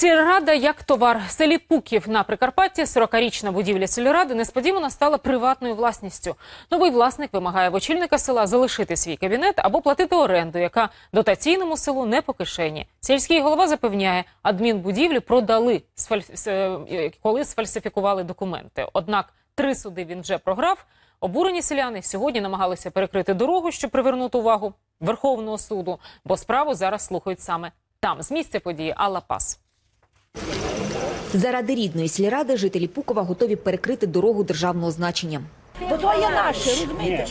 Сільрада як товар. В селі Пуків на Прикарпатті 40-річна будівля сільради несподівано стала приватною власністю. Новий власник вимагає в очільника села залишити свій кабінет або платити оренду, яка дотаційному селу не по кишені. Сільський голова запевняє, адмінбудівлі продали, е, коли сфальсифікували документи. Однак три суди він вже програв. Обурені селяни сьогодні намагалися перекрити дорогу, щоб привернути увагу Верховного суду, бо справу зараз слухають саме там. З місця події Алла Пас. Заради рідної сільради жителі Пукова готові перекрити дорогу державного значення. Бо то є наше, розумієте?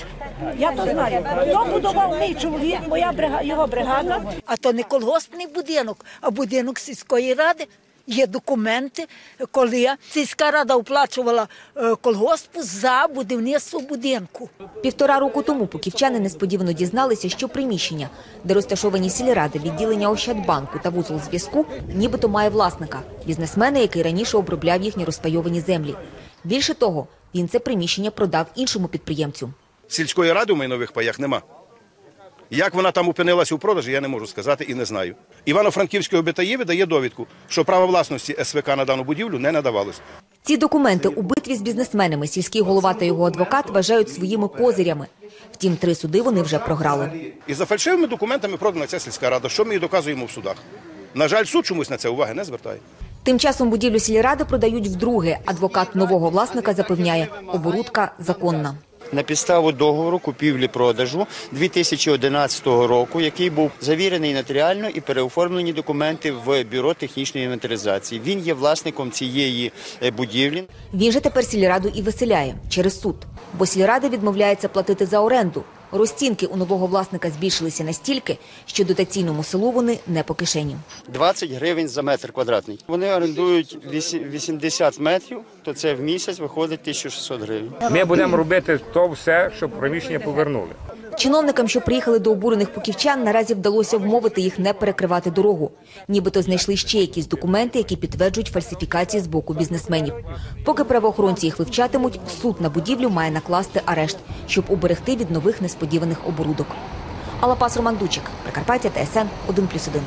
Я то знаю. То будував мій чоловік, моя брига, його бригада. А то не колгоспний будинок, а будинок сільської ради. Є документи, коли сільська рада оплачувала е, колгоспу за будівництво будинку. Півтора року тому пуківчани несподівано дізналися, що приміщення, де розташовані сільради, відділення Ощадбанку та вузол зв'язку, нібито має власника – бізнесмена, який раніше обробляв їхні розпайовані землі. Більше того, він це приміщення продав іншому підприємцю. Сільської ради у майнових паях нема. Як вона там опинилася у продажі, я не можу сказати і не знаю. Івано-Франківської ОБТЄ видає довідку, що право власності СВК на дану будівлю не надавалось. Ці документи у битві з бізнесменами сільський голова та його адвокат вважають своїми козирями. Втім, три суди вони вже програли. І за фальшивими документами продана ця сільська рада, що ми і доказуємо в судах. На жаль, суд чомусь на це уваги не звертає. Тим часом будівлю сільради продають вдруге. Адвокат нового власника запевняє, оборудка законна. На підставу договору купівлі-продажу 2011 року, який був завірений нотаріально і переоформлені документи в бюро технічної інвентаризації. Він є власником цієї е, будівлі. Він же тепер сільраду і виселяє через суд, бо сільрада відмовляється платити за оренду. Розцінки у нового власника збільшилися настільки, що дотаційному селу вони не по кишені. 20 гривень за метр квадратний. Вони орендують вісі- 80 метрів, то це в місяць виходить 1600 гривень. Ми будемо робити то все, щоб приміщення повернули. Чиновникам, що приїхали до обурених пуківчан, наразі вдалося вмовити їх не перекривати дорогу. Нібито знайшли ще якісь документи, які підтверджують фальсифікації з боку бізнесменів. Поки правоохоронці їх вивчатимуть, суд на будівлю має накласти арешт, щоб уберегти від нових несподіваних оборудок. Алапас Роман Дучик, Прикарпаття, ТСН 1+,1.